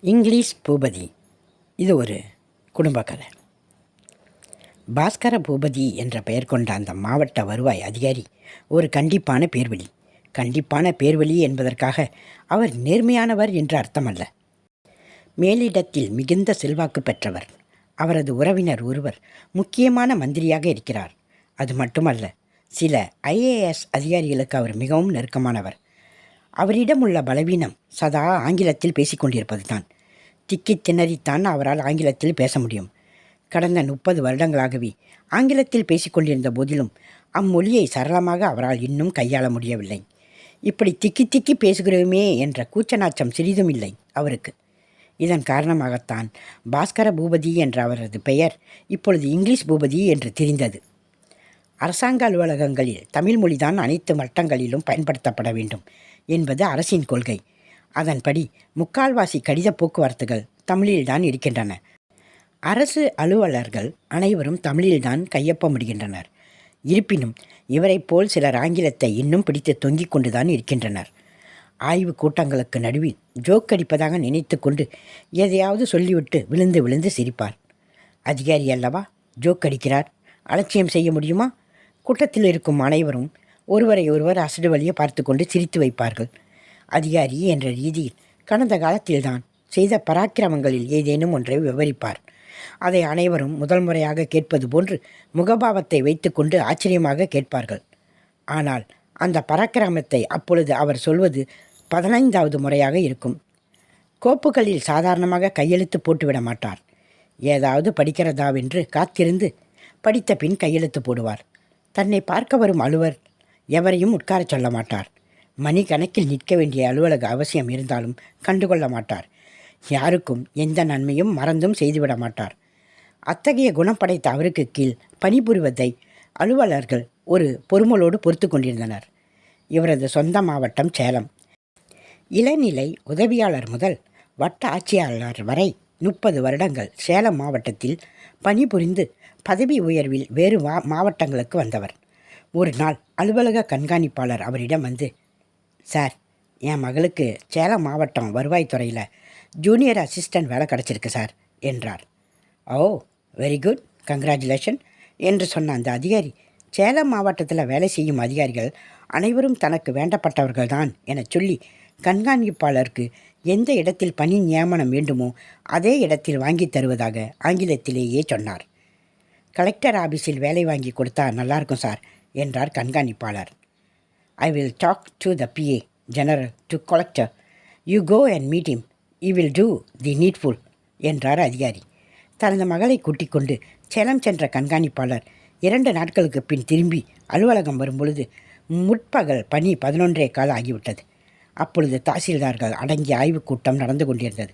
English Boopathi. இது ஒரு குடும்ப கதை. பாஸ்கர பூபதி என்ற பெயர் கொண்ட அந்த மாவட்ட வருவாய் அதிகாரி ஒரு கண்டிப்பான பேர்வழி. கண்டிப்பான பேர்வழி என்பதற்காக அவர் நேர்மையானவர் என்று அர்த்தமல்ல. மேலிடத்தில் மிகுந்த செல்வாக்கு பெற்றவர். அவரது உறவினர் ஒருவர் முக்கியமான மந்திரியாக இருக்கிறார். அது மட்டுமல்ல சில ஐஏஎஸ் அதிகாரிகளுக்கு அவர் மிகவும் நெருக்கமானவர். அவரிடம் உள்ள பலவீனம் சதா ஆங்கிலத்தில் பேசிக்கொண்டிருப்பது தான் திக்கி திணறித்தான் அவரால் ஆங்கிலத்தில் பேச முடியும். கடந்த முப்பது வருடங்களாகவே ஆங்கிலத்தில் பேசிக்கொண்டிருந்த போதிலும் அம்மொழியை சரளமாக அவரால் இன்னும் கையாள முடியவில்லை. இப்படி திக்கி திக்கி பேசுகிறோமே என்ற கூச்சநாச்சம் சிறிதும் இல்லை அவருக்கு. இதன் காரணமாகத்தான் பாஸ்கர பூபதி என்ற அவரது பெயர் இப்பொழுது இங்கிலீஷ் பூபதி என்று தெரிந்தது. அரசாங்க அலுவலகங்களில் தமிழ் மொழிதான் அனைத்து மட்டங்களிலும் பயன்படுத்தப்பட வேண்டும். என்பது அரசின் கொள்கை. அதன்படி முக்கால்வாசி கடித போக்குவரத்துகள் தமிழில்தான் இருக்கின்றன. அரசு அலுவலர்கள் அனைவரும் தமிழில்தான் கையொப்பமிடுகின்றனர் இருப்பினும் இவரைப் போல் சிலர் ஆங்கிலத்தை இன்னும் பிடித்து தொங்கிக் கொண்டுதான் இருக்கின்றனர். ஆய்வு கூட்டங்களுக்கு நடுவில் ஜோக் அடிப்பதாக நினைத்து கொண்டு எதையாவது சொல்லிவிட்டு விழுந்து விழுந்து சிரிப்பார். அதிகாரி அல்லவா? ஜோக் அடிக்கிறார். அலட்சியம் செய்ய முடியுமா? கூட்டத்தில் இருக்கும் அனைவரும் ஒருவரை ஒருவர் அசடு வழியை பார்த்து கொண்டு சிரித்து வைப்பார்கள். அதிகாரி என்ற ரீதியில் கடந்த காலத்தில்தான் செய்த பராக்கிரமங்களில் ஏதேனும் ஒன்றை விவரிப்பார். அதை அனைவரும் முதல் முறையாக கேட்பது போன்று முகபாவத்தை வைத்துக்கொண்டு ஆச்சரியமாக கேட்பார்கள். ஆனால் அந்த பராக்கிரமத்தை அப்பொழுது அவர் சொல்வது பதினைந்தாவது முறையாக இருக்கும். கோப்புகளில் சாதாரணமாக கையெழுத்து போட்டுவிட மாட்டார். ஏதாவது படிக்கிறதாவென்று காத்திருந்து படித்த பின் கையெழுத்து போடுவார். தன்னை பார்க்க வரும் அலுவலர் எவரையும் உட்காரச் சொல்ல மாட்டார். மணி கணக்கில் நிற்க வேண்டிய அலுவலக அவசியம் இருந்தாலும் கண்டுகொள்ள மாட்டார். யாருக்கும் எந்த நன்மையும் மறந்தும் செய்துவிட மாட்டார். அத்தகைய குணம் படைத்த அவருக்கு கீழ் பணிபுரிவதை அலுவலர்கள் ஒரு பொறுமலோடு பொறுத்து கொண்டிருந்தனர். இவரது சொந்த மாவட்டம் சேலம். இளநிலை உதவியாளர் முதல் வட்ட ஆட்சியாளர் வரை முப்பது வருடங்கள் சேலம் மாவட்டத்தில் பணிபுரிந்து பதவி உயர்வில் வேறு மா மாவட்டங்களுக்கு வந்தவர். ஒரு நாள் அலுவலக கண்காணிப்பாளர் அவரிடம் வந்து சார் என் மகளுக்கு சேலம் மாவட்டம் வருவாய்த்துறையில் ஜூனியர் அசிஸ்டன்ட் வேலை கிடச்சிருக்கு சார் என்றார். ஓ வெரி குட் கங்க்ராச்சுலேஷன் என்று சொன்ன அந்த அதிகாரி சேலம் மாவட்டத்தில் வேலை செய்யும் அதிகாரிகள் அனைவரும் தனக்கு வேண்டப்பட்டவர்கள்தான் என சொல்லி கண்காணிப்பாளருக்கு எந்த இடத்தில் பணி நியமனம் வேண்டுமோ அதே இடத்தில் வாங்கித் தருவதாக ஆங்கிலத்திலேயே சொன்னார். கலெக்டர் ஆபீஸில் வேலை வாங்கி கொடுத்தா நல்லாயிருக்கும் சார். என்றார் கண்காணிப்பாளர். I will talk to the PA general to collector you go and meet him you will do the needful என்றார் அதிகாரி. தனது மகளை கூட்டிக் கொண்டு சேலம் சென்ற கண்காணிப்பாளர் இரண்டு நாட்களுக்கு பின் திரும்பி அலுவலகம் வரும்பொழுது முற்பகல் பணி பதினொன்றே கால் ஆகிவிட்டது. அப்பொழுது தாசில்தார்கள் அடங்கிய ஆய்வுக் கூட்டம் நடந்து கொண்டிருந்தது.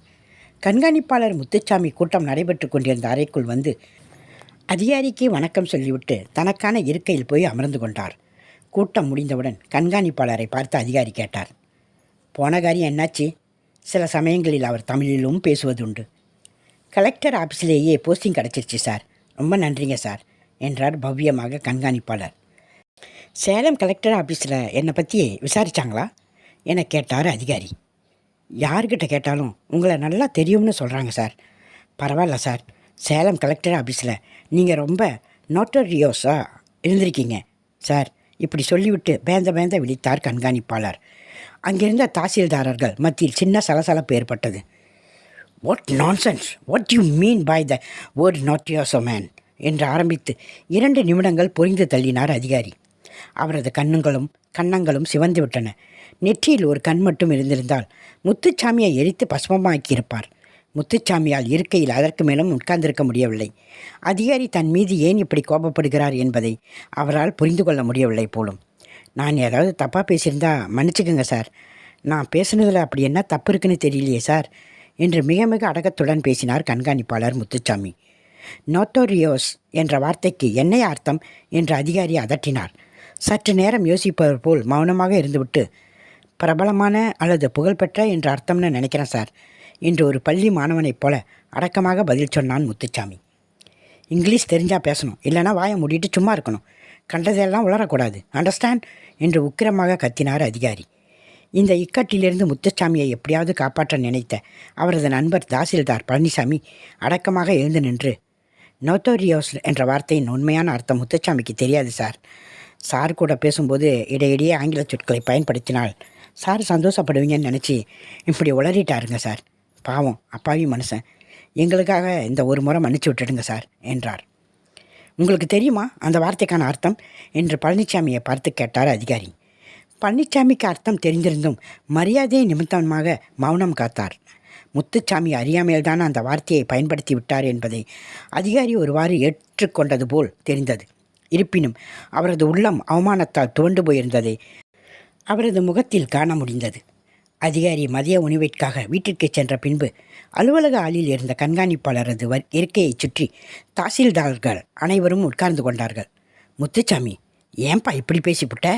கண்காணிப்பாளர் முத்துச்சாமி கூட்டம் நடைபெற்று கொண்டிருந்த அறைக்குள் வந்து அதிகாரிக்கு வணக்கம் சொல்லிவிட்டு தனக்கான இருக்கையில் போய் அமர்ந்து கொண்டார். கூட்டம் முடிந்தவுடன் கண்காணிப்பாளரை பார்த்து அதிகாரி கேட்டார். போன காரியம் என்னாச்சு? சில சமயங்களில் அவர் தமிழிலும் பேசுவதுண்டு. கலெக்டர் ஆஃபீஸிலேயே போஸ்டிங் கிடச்சிருச்சு சார். ரொம்ப நன்றிங்க சார் என்றார் பவ்யமாக கண்காணிப்பாளர். சேலம் கலெக்டர் ஆஃபீஸில் என்னை பற்றி விசாரித்தாங்களா என கேட்டார் அதிகாரி. யார்கிட்ட கேட்டாலும் உங்களை நல்லா தெரியும்னு சொல்கிறாங்க சார். பரவாயில்ல சார் சேலம் கலெக்டர் ஆஃபீஸில் நீங்கள் ரொம்ப நோட்டரியோஸாக இருந்திருக்கீங்க. சார் இப்படி சொல்லிவிட்டு பேந்த பேந்த விழித்தார் கண்காணிப்பாளர். அங்கிருந்த தாசில்தாரர்கள் மத்தியில் சின்ன சலசலப்பு ஏற்பட்டது. What nonsense what you mean by the word நாட்டியோசோ man என்று ஆரம்பித்து இரண்டு நிமிடங்கள் பொறிந்து தள்ளினார் அதிகாரி. அவரது கண்ணுங்களும் கன்னங்களும் சிவந்து விட்டன. நெற்றியில் ஒரு கண் மட்டும் இருந்திருந்தால் முத்துச்சாமியை எரித்து பசுமமாக்கியிருப்பார் முத்துச்சாமியால் இருக்கையில் அதற்கு மேலும் உட்கார்ந்திருக்க முடியவில்லை. அதிகாரி தன் மீது ஏன் இப்படி கோபப்படுகிறார் என்பதை அவரால் புரிந்து கொள்ள முடியவில்லை போலும். நான் ஏதாவது தப்பாக பேசியிருந்தா மன்னிச்சுக்கோங்க சார். நான் பேசுனதில் அப்படி என்ன தப்பு இருக்குன்னு தெரியலையே சார் என்று மிக மிக அடக்கத்துடன் பேசினார் கண்காணிப்பாளர் முத்துச்சாமி. நோட்டோரியோஸ் என்ற வார்த்தைக்கு என்ன அர்த்தம் என்று அதிகாரி அதட்டினார். சற்று நேரம் யோசிப்பவர் போல் மௌனமாக இருந்துவிட்டு பிரபலமான அல்லது புகழ்பெற்ற என்ற அர்த்தம்னு நினைக்கிறேன் சார். என்று ஒரு பள்ளி மாணவனைப் போல அடக்கமாக பதில் சொன்னான் முத்துச்சாமி. இங்கிலீஷ் தெரிஞ்சால் பேசணும் இல்லைனா வாயை மூடிட்டு சும்மா இருக்கணும். கண்டதையெல்லாம் உளரக்கூடாது அண்டர்ஸ்டாண்ட் என்று உக்கிரமாக கத்தினார் அதிகாரி. இந்த இக்கட்டிலிருந்து முத்துச்சாமியை எப்படியாவது காப்பாற்ற நினைத்த அவரது நண்பர் தாசில்தார் பழனிசாமி அடக்கமாக எழுந்து நின்று நோத்தோரியோஸ் என்ற வார்த்தையின் உண்மையான அர்த்தம் முத்துச்சாமிக்கு தெரியாது சார். சார் கூட பேசும்போது இடையிடையே ஆங்கில சொற்களை பயன்படுத்தினால் சார் சந்தோஷப்படுவீங்கன்னு நினச்சி இப்படி உளறிட்டாருங்க சார். பாவம் அப்பாவி மனுஷன். எங்களுக்காக இந்த ஒரு முறை மன்னிச்சு விட்டுடுங்க சார் என்றார். உங்களுக்கு தெரியுமா அந்த வார்த்தைக்கான அர்த்தம்? என்று பழனிசாமியை பார்த்து கேட்டார் அதிகாரி. பழனிசாமிக்கு அர்த்தம் தெரிந்திருந்தும் மரியாதை நிமித்தமாக மௌனம் காத்தார். முத்துச்சாமி அறியாமையில்தான் அந்த வார்த்தையை பயன்படுத்தி விட்டார் என்பதை அதிகாரி ஒருவாறு ஏற்றுக்கொண்டது போல் தெரிந்தது. இருப்பினும் அவரது உள்ளம் அவமானத்தால் துவண்டு போயிருந்ததை அவரது முகத்தில் காண முடிந்தது. அதிகாரி மதிய உணவிற்காக வீட்டிற்கு சென்ற பின்பு அலுவலக ஆளில் இருந்த கண்காணிப்பாளரது வர் இருக்கையைச் சுற்றி தாசில்தார்கள் அனைவரும் உட்கார்ந்து கொண்டார்கள். முத்துச்சாமி ஏன்பா இப்படி பேசிவிட்ட?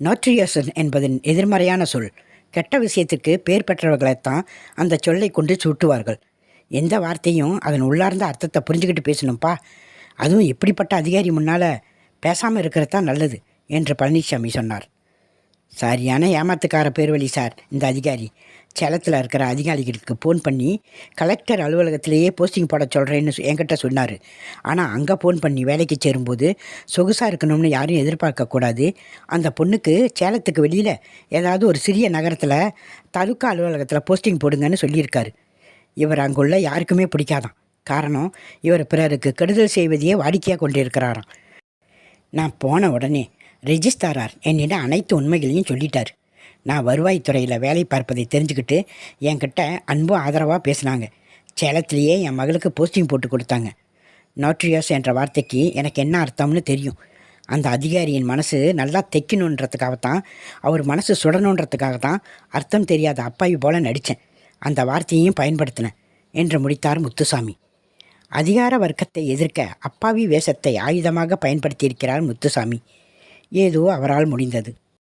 நோட்ரியசன் என்பதன் எதிர்மறையான சொல். கெட்ட விஷயத்துக்கு பேர் பெற்றவர்களைத்தான் அந்த சொல்லை கொண்டு சூட்டுவார்கள். எந்த வார்த்தையும் அதன் உள்ளார்ந்த அர்த்தத்தை புரிஞ்சுக்கிட்டு பேசணும்ப்பா அதுவும் இப்படிப்பட்ட அதிகாரி முன்னால் பேசாமல் இருக்கிறது தான் நல்லது என்று பழனிசாமி சொன்னார். சரியான ஏமாத்துக்கார பேர்வழி சார் இந்த அதிகாரி. சேலத்தில் இருக்கிற அதிகாரிகளுக்கு ஃபோன் பண்ணி கலெக்டர் அலுவலகத்திலேயே போஸ்டிங் போட சொல்கிறேன்னு என்கிட்ட சொன்னார். ஆனால் அங்கே ஃபோன் பண்ணி வேலைக்கு சேரும்போது சொகுசாக இருக்கணும்னு யாரும் எதிர்பார்க்கக்கூடாது அந்த பொண்ணுக்கு சேலத்துக்கு வெளியில் ஏதாவது ஒரு சிறிய நகரத்தில் தாலுக்கா அலுவலகத்தில் போஸ்டிங் போடுங்கன்னு சொல்லியிருக்காரு. இவர் அங்குள்ள யாருக்குமே பிடிக்காதான் காரணம் இவர் பிறருக்கு கெடுதல் செய்வதையே வாடிக்கையாக கொண்டிருக்கிறாராம். நான் போன உடனே ரெஜிஸ்டாரார் என்னிடம் அனைத்து உண்மைகளையும் சொல்லிட்டார். நான் வருவாய்த்துறையில் வேலை பார்ப்பதை தெரிஞ்சுக்கிட்டு என்கிட்ட அன்பும் ஆதரவாக பேசினாங்க. சேலத்திலேயே என் மகளுக்கு போஸ்டிங் போட்டு கொடுத்தாங்க. நோட்ரியோஸ் என்ற வார்த்தைக்கு எனக்கு என்ன அர்த்தம்னு தெரியும். அந்த அதிகாரியின் மனசு நல்லா தைக்கணுன்றதுக்காக தான் அவர் மனசு சுடணுன்றதுக்காகத்தான் அர்த்தம் தெரியாத அப்பாவி போல் நடித்தேன் அந்த வார்த்தையையும் பயன்படுத்தினேன் என்று முடித்தார் முத்துசாமி. அதிகார வர்க்கத்தை எதிர்க்க அப்பாவி வேஷத்தை ஆயுதமாக பயன்படுத்தியிருக்கிறார் முத்துசாமி. ஏதோ அவரால் முடிந்தது.